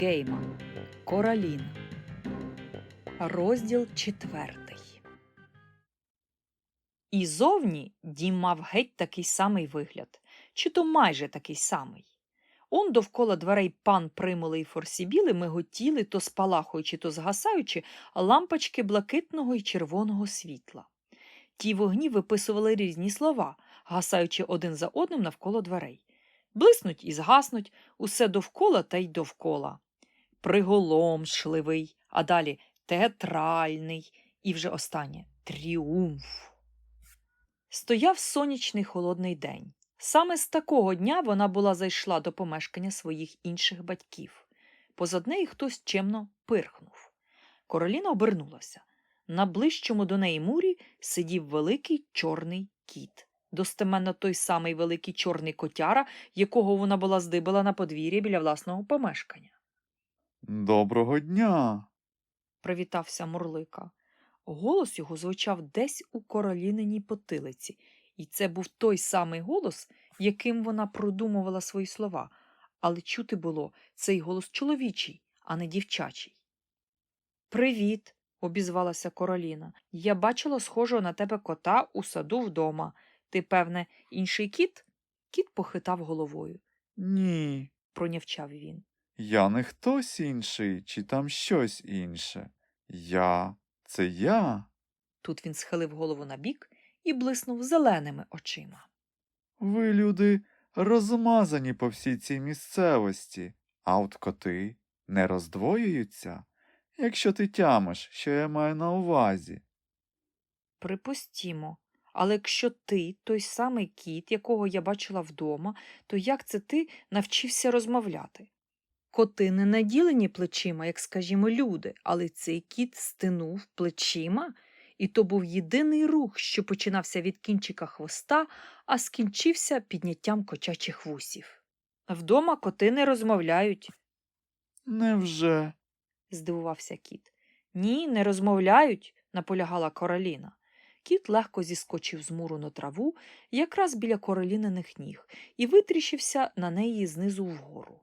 Гейма Кораліна. Розділ четвертий. І зовні дім мав геть такий самий вигляд, чи то майже такий самий. Он довкола дверей пан Примули і Форсібіли миготіли, то спалахуючи, то згасаючи, лампочки блакитного і червоного світла. Ті вогні виписували різні слова, гасаючи один за одним навколо дверей. Блиснуть і згаснуть, усе довкола та й довкола. Приголомшливий, а далі театральний і вже останнє тріумф. Стояв сонячний холодний день. Саме з такого дня вона була зайшла до помешкання своїх інших батьків. Позад неї хтось чемно пирхнув. Короліна обернулася. На ближчому до неї мурі сидів великий чорний кіт. Достеменно той самий великий чорний котяра, якого вона була здибала на подвір'ї біля власного помешкання. Доброго дня. Привітався Мурлика. Голос його звучав десь у короліниній потилиці, і це був той самий голос, яким вона продумувала свої слова, але чути було цей голос чоловічий, а не дівчачий. Привіт, обізвалася Короліна. Я бачила схожого на тебе кота у саду вдома. Ти, певне, інший кіт? Кіт похитав головою, Ні, пронявчав він. Я не хтось інший, чи там щось інше. Я це я. Тут він схилив голову набік і блиснув зеленими очима. Ви, люди, розмазані по всій цій місцевості, а от коти не роздвоюються, якщо ти тямиш, що я маю на увазі. Припустімо. Але якщо ти той самий кіт, якого я бачила вдома, то як це ти навчився розмовляти? Коти не наділені плечима, як, скажімо, люди, але цей кіт стинув плечима, і то був єдиний рух, що починався від кінчика хвоста, а скінчився підняттям кочачих вусів. Вдома коти не розмовляють, Невже? здивувався кіт. Ні, не розмовляють, наполягала Короліна. Кіт легко зіскочив з муру на траву, якраз біля короліниних ніг, і витріщився на неї знизу вгору.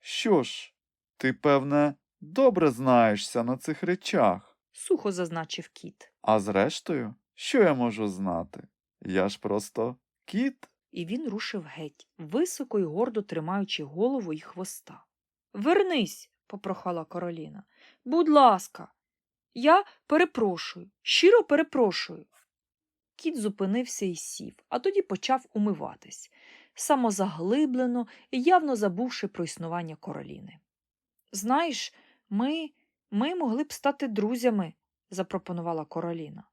Що ж, ти, певне, добре знаєшся на цих речах. Сухо зазначив кіт, А зрештою, що я можу знати? Я ж просто кіт. і він рушив геть, високо й гордо тримаючи голову й хвоста. Вернись, попрохала Короліна. Будь ласка, я перепрошую, щиро перепрошую. Кіт зупинився і сів, а тоді почав умиватись, самозаглиблено і явно забувши про існування Короліни. Знаєш, ми, ми могли б стати друзями, запропонувала Короліна.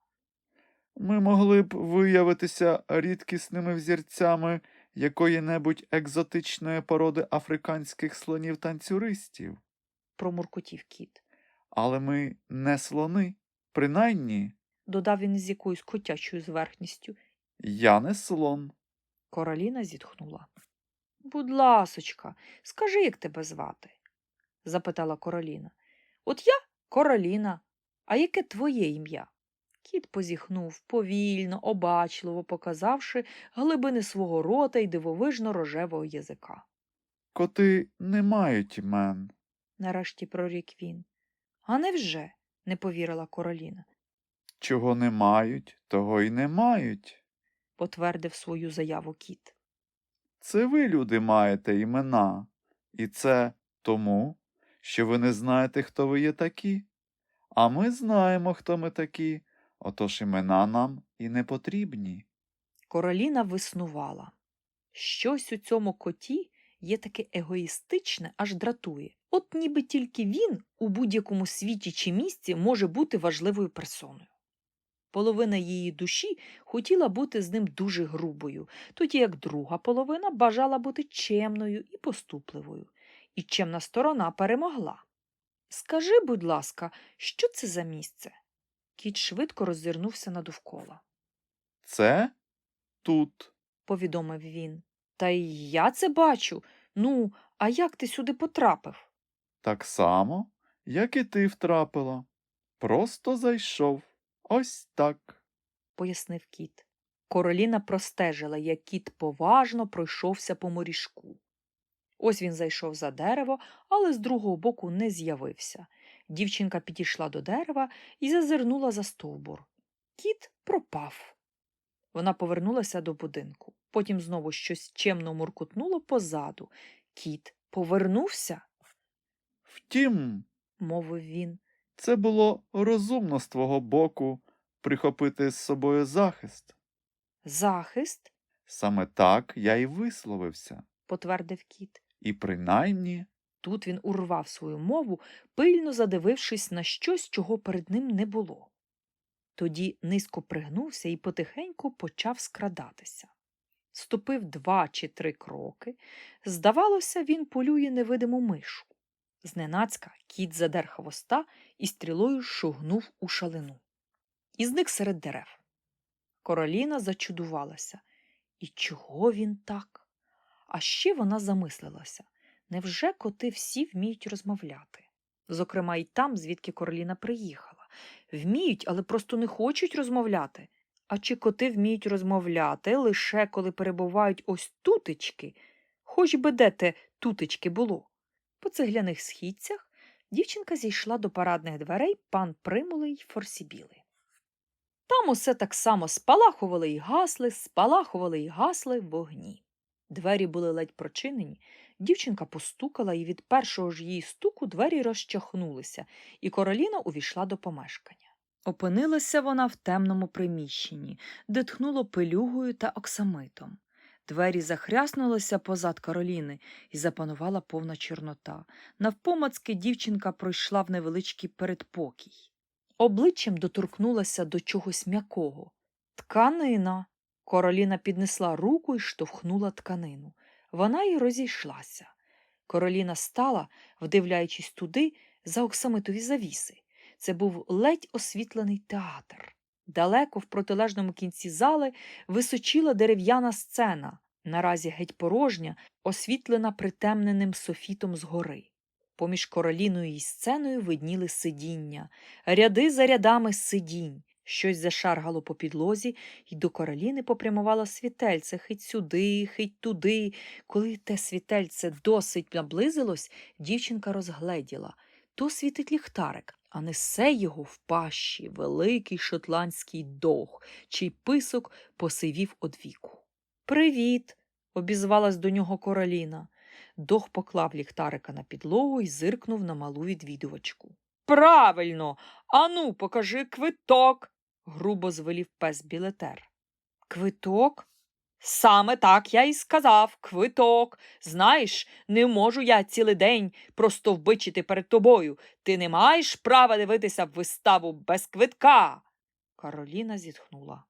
Ми могли б виявитися рідкісними взірцями якої-небудь екзотичної породи африканських слонів-танцюристів. промуркотів кіт. Але ми не слони, принаймні, Додав він з якоюсь котячою зверхністю. я не слон. Короліна зітхнула. Будь ласочка, скажи, як тебе звати? запитала Короліна. От я Короліна, а яке твоє ім'я? Кіт позіхнув повільно, обачливо показавши глибини свого рота й дивовижно рожевого язика. Коти не мають імен. Нарешті прорік він. А невже? не повірила Короліна, Чого не мають, того й не мають. Потвердив свою заяву кіт. Це ви, люди, маєте імена. І це тому, що ви не знаєте, хто ви є такі. А ми знаємо, хто ми такі, отож імена нам і не потрібні. Короліна виснувала. Щось у цьому коті є таке егоїстичне, аж дратує. От ніби тільки він у будь-якому світі чи місці може бути важливою персоною. Половина її душі хотіла бути з ним дуже грубою, тоді як друга половина бажала бути чемною і поступливою. І чемна сторона перемогла. Скажи, будь ласка, що це за місце? Кіт швидко роззирнувся надовкола. Це тут. повідомив він. Та й я це бачу. Ну, а як ти сюди потрапив? Так само, як і ти втрапила. Просто зайшов. Ось так. пояснив кіт. Короліна простежила, як кіт поважно пройшовся по моріжку. Ось він зайшов за дерево, але з другого боку не з'явився. Дівчинка підійшла до дерева і зазирнула за стовбур. Кіт пропав. Вона повернулася до будинку. Потім знову щось чемно муркутнуло позаду. Кіт повернувся, Втім, мовив він. Це було розумно з твого боку прихопити з собою захист. Захист, Саме так я й висловився. потвердив кіт. І принаймні Тут він урвав свою мову, пильно задивившись на щось, чого перед ним не було. Тоді низько пригнувся і потихеньку почав скрадатися. Ступив два чи три кроки. Здавалося, він полює невидиму мишу. Зненацька кіт задер хвоста і стрілою шугнув у шалину. І зник серед дерев. Короліна зачудувалася. І чого він так? А ще вона замислилася. Невже коти всі вміють розмовляти? Зокрема, й там, звідки Короліна приїхала. Вміють, але просто не хочуть розмовляти. А чи коти вміють розмовляти лише коли перебувають ось тутечки, хоч би де те тутечки було? По цегляних східцях дівчинка зійшла до парадних дверей пан Примули й Форсібіли. Там усе так само спалахували й гасли, спалахували й гасли вогні. Двері були ледь прочинені, Дівчинка постукала, і від першого ж її стуку двері розчахнулися, і Короліна увійшла до помешкання. Опинилася вона в темному приміщенні, де тхнуло пилюгою та оксамитом. Двері захряснулися позад Кароліни, і запанувала повна чорнота. Навпомацки дівчинка пройшла в невеличкий передпокій. Обличчям доторкнулася до чогось м'якого. Тканина. Короліна піднесла руку і штовхнула тканину. Вона й розійшлася. Короліна стала, вдивляючись туди, за оксамитові завіси. Це був ледь освітлений театр. Далеко в протилежному кінці зали височіла дерев'яна сцена, наразі геть порожня, освітлена притемненим софітом згори. Поміж короліною і сценою видніли сидіння, ряди за рядами сидінь. Щось зашаргало по підлозі, і до короліни попрямувало світельце хить сюди, хить туди. Коли те світельце досить наблизилось, дівчинка розгледіла. То світить ліхтарик, а несе його в пащі великий шотландський дог, чий писок посивів од віку. Привіт! обізвалась до нього короліна. Дог поклав ліхтарика на підлогу і зиркнув на малу відвідувачку. Правильно, ану, покажи квиток, грубо звелів пес білетер. Квиток? Саме так я й сказав квиток. Знаєш, не можу я цілий день просто вбичити перед тобою. Ти не маєш права дивитися виставу без квитка. Кароліна зітхнула.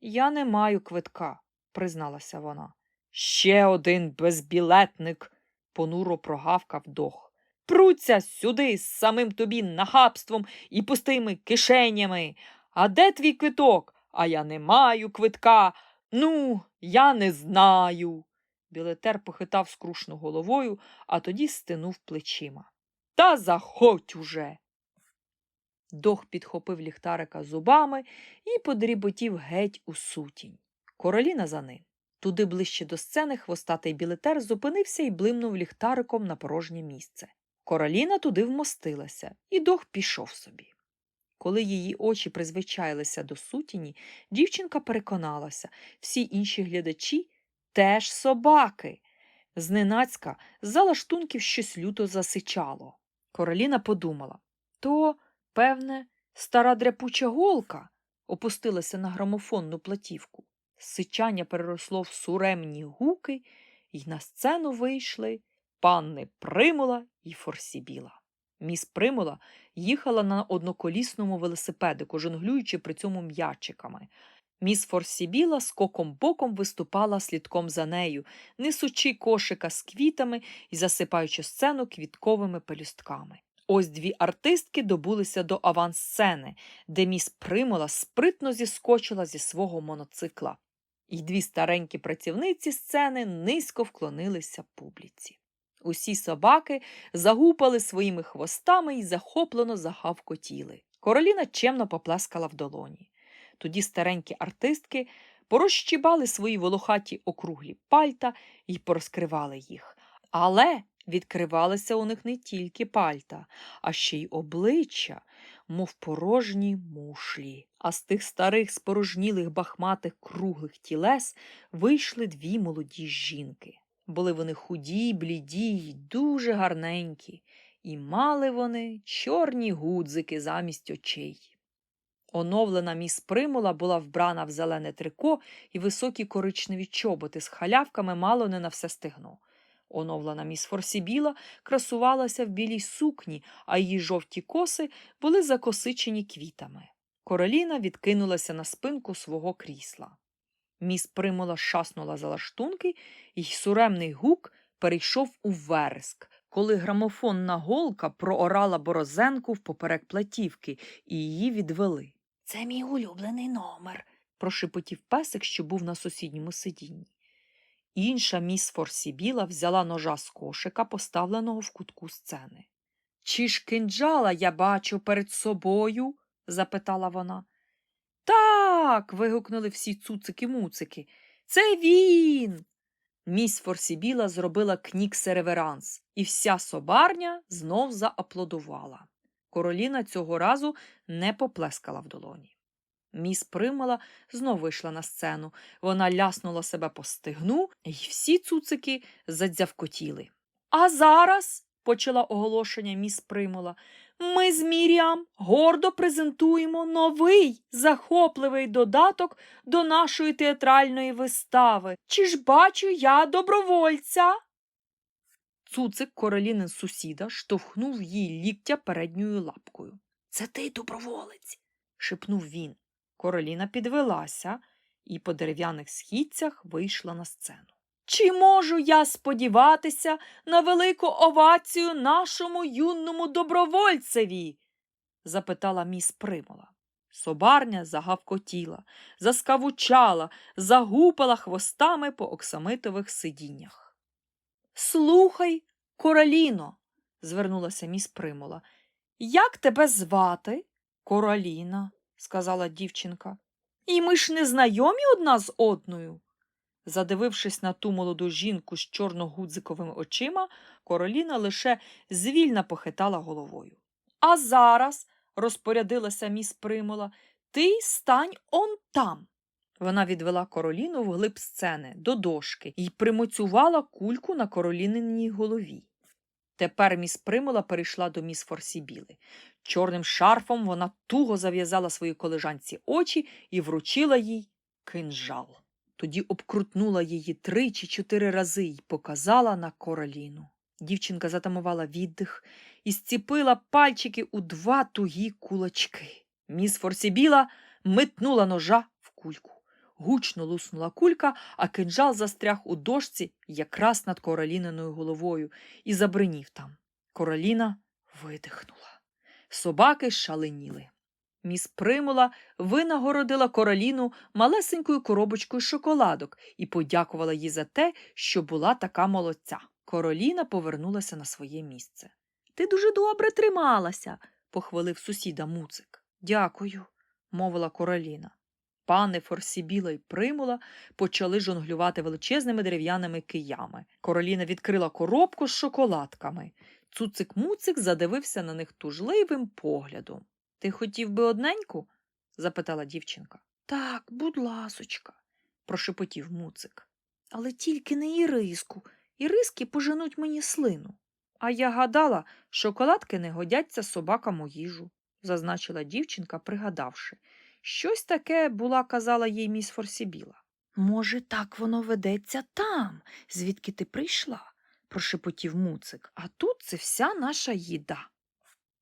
Я не маю квитка, призналася вона. Ще один безбілетник, понуро прогавкав дох. Пруться сюди з самим тобі нахабством і пустими кишенями. А де твій квиток? А я не маю квитка. Ну, я не знаю. Білетер похитав скрушно головою, а тоді стинув плечима. Та заходь уже. Дох підхопив ліхтарика зубами і подріботів геть у сутінь. Короліна за ним. Туди ближче до сцени хвостатий білетер зупинився і блимнув ліхтариком на порожнє місце. Короліна туди вмостилася, і дох пішов собі. Коли її очі призвичаїлися до сутіні, дівчинка переконалася, всі інші глядачі теж собаки. Зненацька з-за лаштунків щось люто засичало. Короліна подумала то, певне, стара дряпуча голка опустилася на грамофонну платівку. Сичання переросло в суремні гуки, і на сцену вийшли панни Примула і Форсібіла. Міс Примула їхала на одноколісному велосипедику, жонглюючи при цьому м'ячиками. Міс Форсібіла скоком боком виступала слідком за нею, несучи кошика з квітами і засипаючи сцену квітковими пелюстками. Ось дві артистки добулися до авансцени, де міс Примула спритно зіскочила зі свого моноцикла. І дві старенькі працівниці сцени низько вклонилися публіці. Усі собаки загупали своїми хвостами і захоплено загавкотіли. Короліна чемно поплескала в долоні. Тоді старенькі артистки порозчібали свої волохаті округлі пальта і порозкривали їх, Але відкривалися у них не тільки пальта, а ще й обличчя, мов порожні мушлі. А з тих старих спорожнілих бахматих круглих тілес вийшли дві молоді жінки. Були вони худі, бліді й дуже гарненькі, і мали вони чорні гудзики замість очей. Оновлена міс Примула була вбрана в зелене трико і високі коричневі чоботи з халявками мало не на все стегно. Оновлена міс Форсібіла красувалася в білій сукні, а її жовті коси були закосичені квітами. Короліна відкинулася на спинку свого крісла. Міс Примула шаснула за лаштунки, і суремний гук перейшов у вереск, коли грамофонна голка проорала борозенку впоперек платівки, і її відвели. Це мій улюблений номер, прошепотів песик, що був на сусідньому сидінні. Інша міс Форсібіла взяла ножа з кошика, поставленого в кутку сцени. Чи ж кинджала я бачу перед собою? запитала вона. Так. вигукнули всі цуцики-муцики. Це він. Міс Форсібіла зробила кнікс-реверанс, і вся собарня знов зааплодувала. Короліна цього разу не поплескала в долоні. Міс Примала знов вийшла на сцену. Вона ляснула себе по стегну, і всі цуцики задзявкотіли. А зараз, почала оголошення міс Примула, ми з Міріам гордо презентуємо новий захопливий додаток до нашої театральної вистави. Чи ж бачу я добровольця? Цуцик королінин сусіда штовхнув їй ліктя передньою лапкою. Це ти доброволець, шепнув він. Короліна підвелася і по дерев'яних східцях вийшла на сцену. Чи можу я сподіватися на велику овацію нашому юному добровольцеві? запитала міс Примола. Собарня загавкотіла, заскавучала, загупала хвостами по оксамитових сидіннях. Слухай, Короліно, звернулася міс Примола. Як тебе звати? Короліна, сказала дівчинка. І ми ж не знайомі одна з одною. Задивившись на ту молоду жінку з чорногудзиковими очима, Короліна лише звільно похитала головою. А зараз, розпорядилася міс Примола, ти стань он там. Вона відвела короліну вглиб сцени до дошки і примоцювала кульку на короліниній голові. Тепер міс Примула перейшла до міс Форсібіли. Чорним шарфом вона туго зав'язала своїй колежанці очі і вручила їй кинжал. Тоді обкрутнула її три чи чотири рази й показала на короліну. Дівчинка затамувала віддих і зціпила пальчики у два тугі кулачки. Міс Форсібіла метнула ножа в кульку. Гучно луснула кулька, а кинджал застряг у дошці якраз над короліниною головою і забринів там. Короліна видихнула. Собаки шаленіли. Міс Примула винагородила короліну малесенькою коробочкою шоколадок і подякувала їй за те, що була така молодця. Короліна повернулася на своє місце. Ти дуже добре трималася, похвалив сусіда муцик. Дякую, мовила короліна. Пани Форсібіла й Примула почали жонглювати величезними дерев'яними киями. Короліна відкрила коробку з шоколадками. Цуцик-муцик задивився на них тужливим поглядом. Ти хотів би одненьку? запитала дівчинка. Так, будь ласочка, прошепотів муцик. Але тільки не іриску. Іриски поженуть мені слину. А я гадала, шоколадки не годяться собакам у їжу, зазначила дівчинка, пригадавши. Щось таке була, казала їй міс Форсібіла. Може, так воно ведеться там, звідки ти прийшла, прошепотів муцик, а тут це вся наша їда.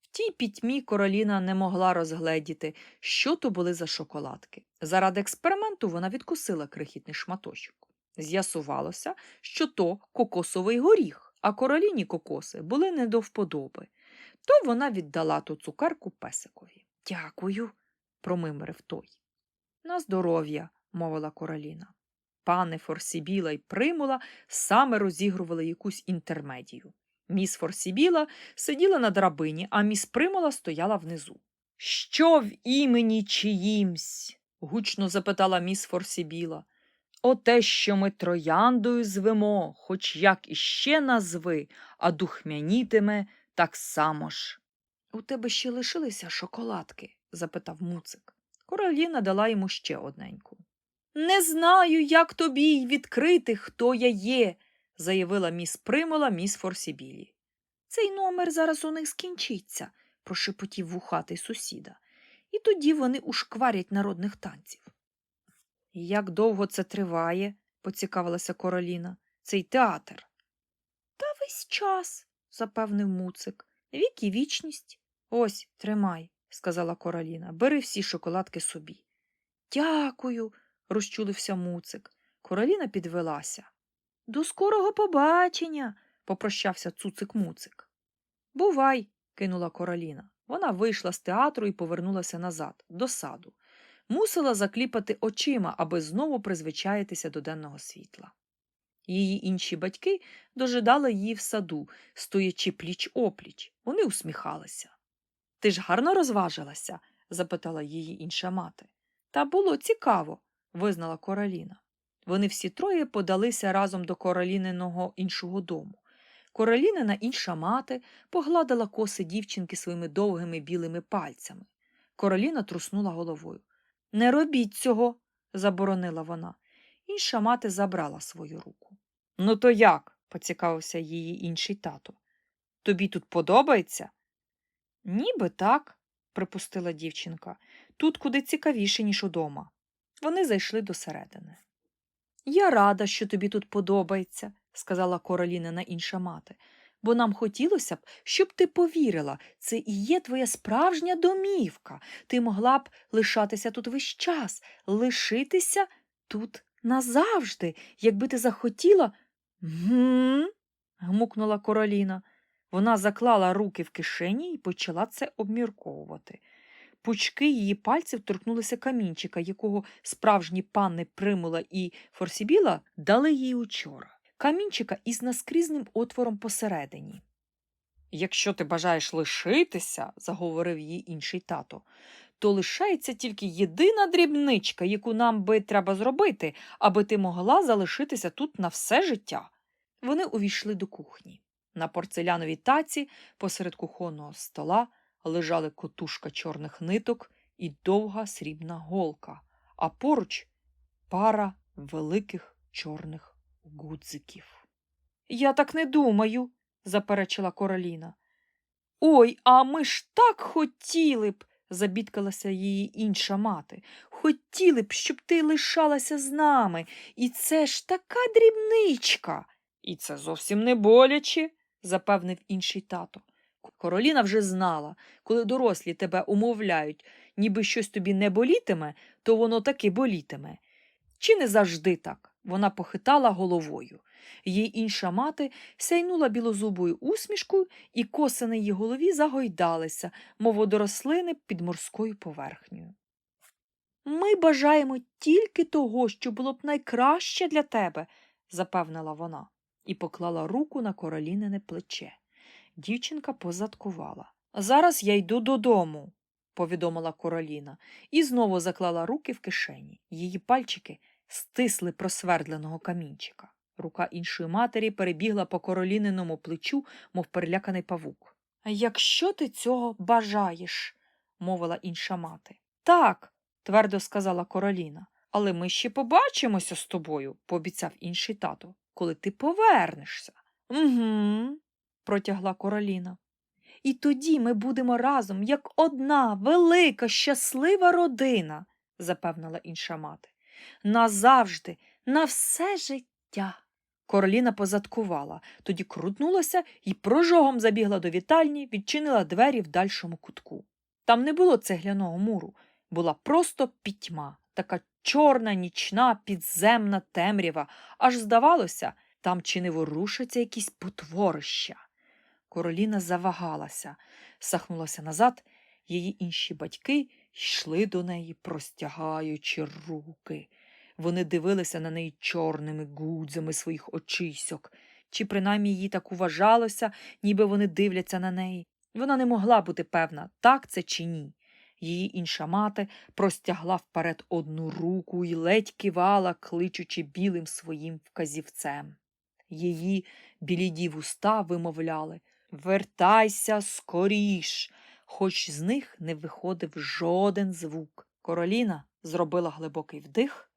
В тій пітьмі короліна не могла розгледіти, що то були за шоколадки. Заради експерименту вона відкусила крихітний шматочок. З'ясувалося, що то кокосовий горіх, а короліні кокоси були не до вподоби. То вона віддала ту цукерку песикові. Дякую, промимрив той. На здоров'я, мовила короліна. Пане Форсібіла й Примула саме розігрували якусь інтермедію. Міс Форсібіла сиділа на драбині, а міс Примула стояла внизу. Що в імені чиїмсь? гучно запитала міс Форсібіла. Оте, що ми трояндою звемо, хоч як іще назви, а духмянітиме так само ж. У тебе ще лишилися шоколадки? запитав муцик. Короліна дала йому ще одненьку. Не знаю, як тобі й відкрити, хто я є, заявила міс Примола міс Форсібілі. Цей номер зараз у них скінчиться, прошепотів вухатий сусіда. І тоді вони ушкварять народних танців. Як довго це триває? поцікавилася Короліна. Цей театр. Та весь час, запевнив муцик. Вік і вічність. Ось, тримай, сказала Короліна. Бери всі шоколадки собі. Дякую, розчулився муцик. Короліна підвелася. До скорого побачення, попрощався цуцик муцик. Бувай, кинула Короліна. Вона вийшла з театру і повернулася назад, до саду. Мусила закліпати очима, аби знову призвичаїтися до денного світла. Її інші батьки дожидали її в саду, стоячи пліч опліч. Вони усміхалися. Ти ж гарно розважилася? запитала її інша мати. Та було цікаво, визнала Короліна. Вони всі троє подалися разом до короліниного іншого дому. Королінина інша мати погладила коси дівчинки своїми довгими білими пальцями. Короліна труснула головою. Не робіть цього, заборонила вона. Інша мати забрала свою руку. Ну, то як? поцікавився її інший тато. Тобі тут подобається? Ніби так, припустила дівчинка. Тут куди цікавіше, ніж удома. Вони зайшли до середини. Я рада, що тобі тут подобається, сказала Королінина інша мати, бо нам хотілося б, щоб ти повірила, це і є твоя справжня домівка. Ти могла б лишатися тут весь час, лишитися тут назавжди, якби ти захотіла. Гм. гмукнула Короліна. Вона заклала руки в кишені і почала це обмірковувати. Пучки її пальців торкнулися камінчика, якого справжні панни Примула і Форсібіла дали їй учора. Камінчика із наскрізним отвором посередині. Якщо ти бажаєш лишитися, заговорив її інший тато, то лишається тільки єдина дрібничка, яку нам би треба зробити, аби ти могла залишитися тут на все життя. Вони увійшли до кухні. На порцеляновій таці посеред кухонного стола лежали котушка чорних ниток і довга срібна голка, а поруч пара великих чорних гудзиків. Я так не думаю, заперечила Короліна. Ой, а ми ж так хотіли б, забідкалася її інша мати. Хотіли б, щоб ти лишалася з нами. І це ж така дрібничка. І це зовсім не боляче, запевнив інший тато. Короліна вже знала, коли дорослі тебе умовляють, ніби щось тобі не болітиме, то воно таки болітиме. Чи не завжди так? Вона похитала головою. Її інша мати сяйнула білозубою усмішкою, і коси на її голові загойдалися, мов водорослини під морською поверхнею. Ми бажаємо тільки того, що було б найкраще для тебе, запевнила вона і поклала руку на королінине плече. Дівчинка позадкувала. Зараз я йду додому, повідомила Короліна, і знову заклала руки в кишені. Її пальчики стисли просвердленого камінчика. Рука іншої матері перебігла по короліниному плечу, мов переляканий павук. Якщо ти цього бажаєш, мовила інша мати. Так, твердо сказала Короліна. Але ми ще побачимося з тобою, пообіцяв інший тато, коли ти повернешся. Угу, протягла Короліна. І тоді ми будемо разом, як одна велика, щаслива родина, запевнила інша мати. Назавжди, на все життя. Короліна позадкувала, тоді крутнулася і прожогом забігла до вітальні, відчинила двері в дальшому кутку. Там не було цегляного муру, була просто пітьма, така чорна, нічна, підземна темрява, аж здавалося, там чи не ворушаться якісь потворища. Короліна завагалася, сахнулася назад, її інші батьки йшли до неї, простягаючи руки. Вони дивилися на неї чорними гудзами своїх очисьок, чи принаймні їй так уважалося, ніби вони дивляться на неї. Вона не могла бути певна, так це чи ні. Її інша мати простягла вперед одну руку і ледь кивала, кличучи білим своїм вказівцем. Її біліді вуста вимовляли Вертайся скоріш, хоч з них не виходив жоден звук. Короліна зробила глибокий вдих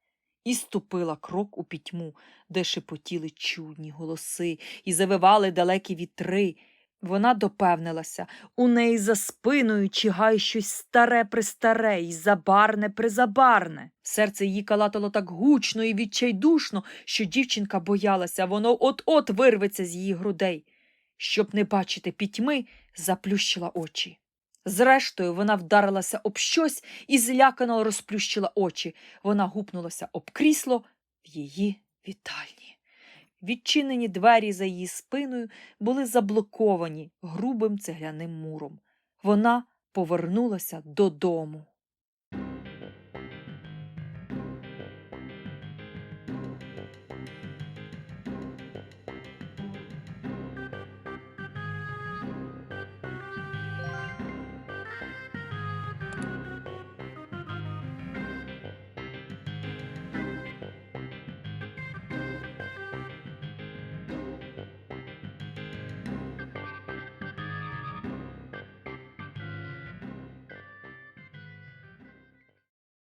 і ступила крок у пітьму, де шепотіли чудні голоси і завивали далекі вітри. Вона допевнилася, у неї за спиною чигає щось старе престаре і забарне призабарне. Серце її калатало так гучно і відчайдушно, що дівчинка боялася, воно от-от вирветься з її грудей. Щоб не бачити пітьми, заплющила очі. Зрештою, вона вдарилася об щось і злякано розплющила очі. Вона гупнулася об крісло в її вітальні. Відчинені двері за її спиною були заблоковані грубим цегляним муром. Вона повернулася додому.